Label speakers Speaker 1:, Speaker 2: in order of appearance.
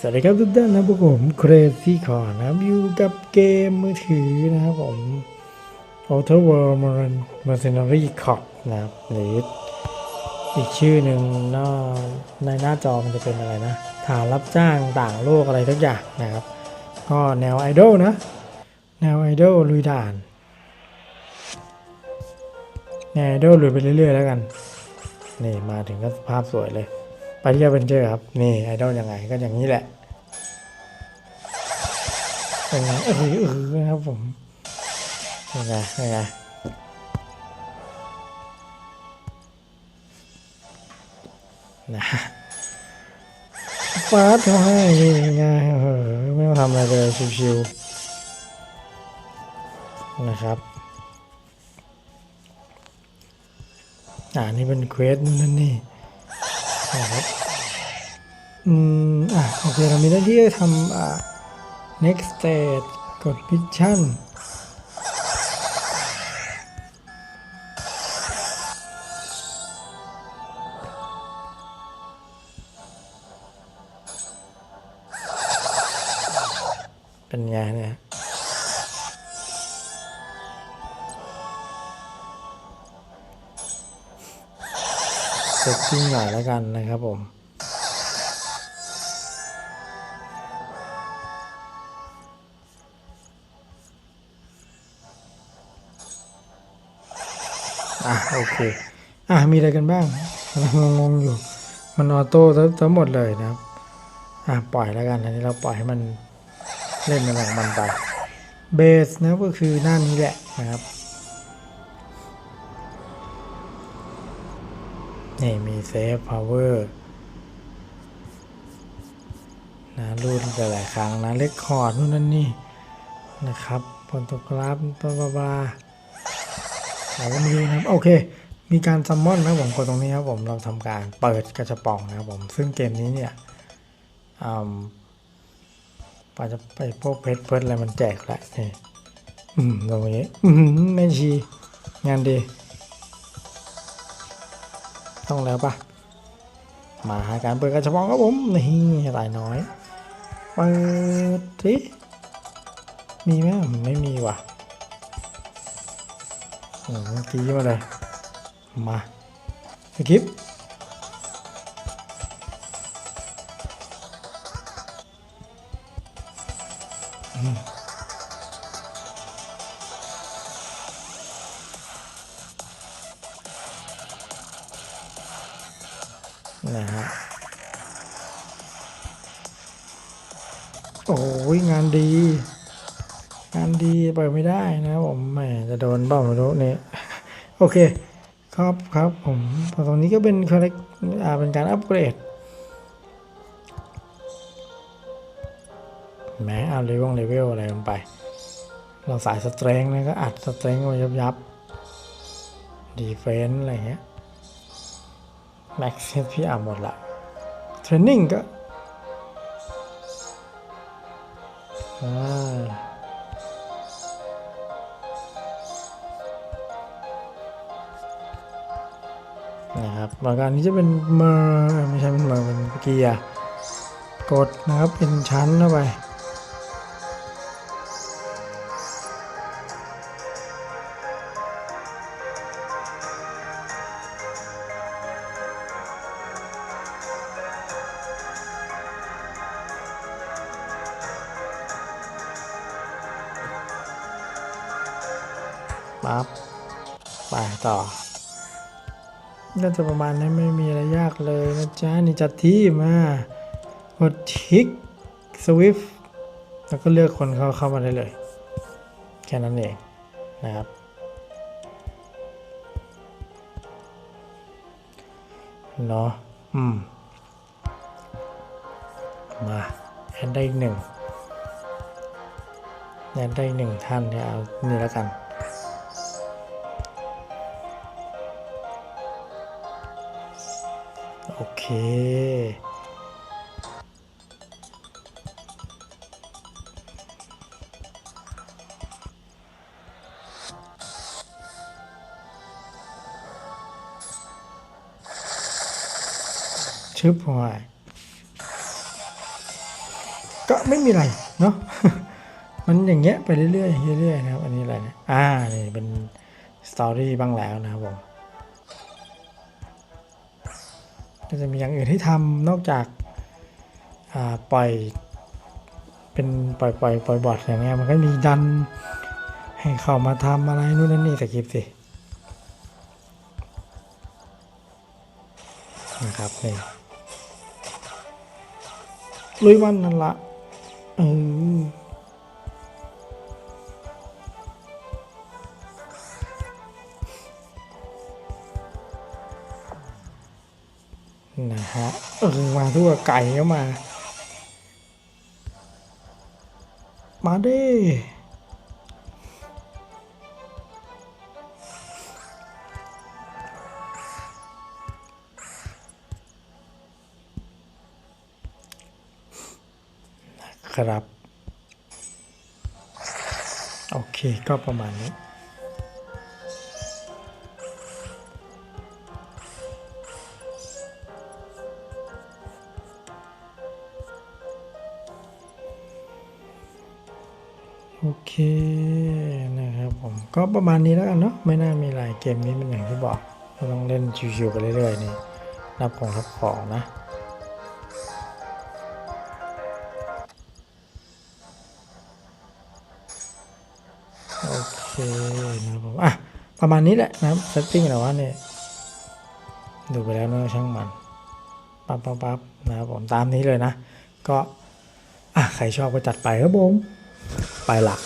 Speaker 1: สวัสดีครับทุกท่านนะพวกผมเครซี่คอนะครับอยู่กับเกมมือถือนะครับผม Outer World Mercenary Cop นะครับหรืออีกชื่อหนึ่งนอในหน้าจอมันจะเป็นอะไรนะฐานรับจ้างต่างโลกอะไรทุกอย่างนะครับ ก็แนวไอดอลนะ แนวไอดอลลุยด่านแนวไอดอลลุยไปเรื่อยๆแล้วกัน นี่มาถึงก็ภาพสวยเลย ไปที่อเวนเจอร์ครับ นี่ไอดอลยังไงก็อย่างนี้แหละเป็นไงเออเออครับผมเป็นไงเป็นไงนะฟาดเขาให้นี่ไงเออไม่ต้องทำอะไรเลยชิวๆนะครับอ่านี่เป็นเควสนู่นนั่ นะครับอืมอะโอเคเรามีหน้าที่ทำอ่า next stage กด mission เป็นไงเนี่ย ซตติ้งหน่อยแล้วกันนะครับผมอะโอเค อะมีอะไรกันบ้างงงงๆอยู่ มันออโต้ทั้งหมดเลยนะครับ อะปล่อยแล้วกันอันนี้เราปล่อยให้มันเล่นมันของมันไปเบสนะก็คือหน้านี้แหละนะครับ นี่มีเซฟพาวเวอร์นะรูดหลายครั้งนะเลคคอร์ดนู่นนั่นนี่นะครับผลตกรับบลาบลาบลาเราก็มีนะครับโอเค มีการซัมมอนนะผมกดตรงนี้ครับผมเราทำการเปิดกระจป่องนะครับผมซึ่งเกมนี้เนี่ยอืมปาจะไปพวกเพชรเพิร์ดอะไรมันแจกแหละนี่อืมตรงนี้ อืมแม่ชี งานดี ต้องแล้วปะมาหาการเปิดกระชับครับผมนี่รายน้อยเปิดสิมีไหมไม่มีว่ะโอ้เมื่อกี้มาเลย มาสกิปอืม โอ้ยงานดี งานดีเปิดไม่ได้นะผมแหมจะโดนเปล่าไม่รู้เนี่ยโอเค ครับครับผมพอตรงนี้ก็เป็นคอลเลกอ่าเป็นการอัปเกรดแหม้เอาเลเวลเลเวลอะไรลงไป เราสายสเตรงนะก็อัดสเตรงมายับยับดีเฟนอะไรเงี้ยแม็กซ์พี่อ่านหมดละเทรนนิ่งก็ นะครับประการนี้จะเป็นเมอร์ไม่ใช่เป็นเมอร์เป็นเกียร์กดนะครับเป็นชั้นเข้าไป ปั๊บไปต่อก็จะประมาณนี้ไม่มีอะไรยากเลยนะจ๊ะ นี่จัดที่มากดทิกสวิฟแล้วก็เลือกคนเข้าเข้ามาได้เลย แค่นั้นเองนะครับเนาะอืม มาแอดได้อีกหนึ่งแอดได้อีกหนึ่งท่านเนี่ยเอานี่แล้วกัน โอเค ชึบหน่อยก็ไม่มีอะไรเนาะมันอย่างเงี้ยไปเรื่อยๆเรื่อยๆนะครับ อันนี้อะไรนะอ่านี่เป็นสตอรี่บ้างแล้วนะครับผม ก็จะมีอย่างอื่นให้ทำนอกจากาปล่อยเป็นปล่อยปล่อยปล่อยบอทอย่างเงี้ยมันก็มีดันให้เข้ามาทำอะไรนู่นนั่นนี่สกิปสินะครับนี่ลุยวันนั่นละเออ ออมาทั่วไก่ก็มา มาดิครับ โอเคก็ประมาณนี้ โอเคนะครับผมก็ประมาณนี้แล้วกันเนาะไม่น่ามีอะไรเกมนี้เป็นอย่างที่บอกเราต้องเล่นชิวๆไปเรื่อยๆนี่รับของรับของนะโอเคนะครับผมอะประมาณนี้แหละนะครับเซตติ้งแต่ว่าเนี่ยดูไปแล้วเนอะช่างมันปั๊บปั๊บปั๊บนะครับผมตามนี้เลยนะ ก็อะใครชอบก็จัดไปครับผม ไปละ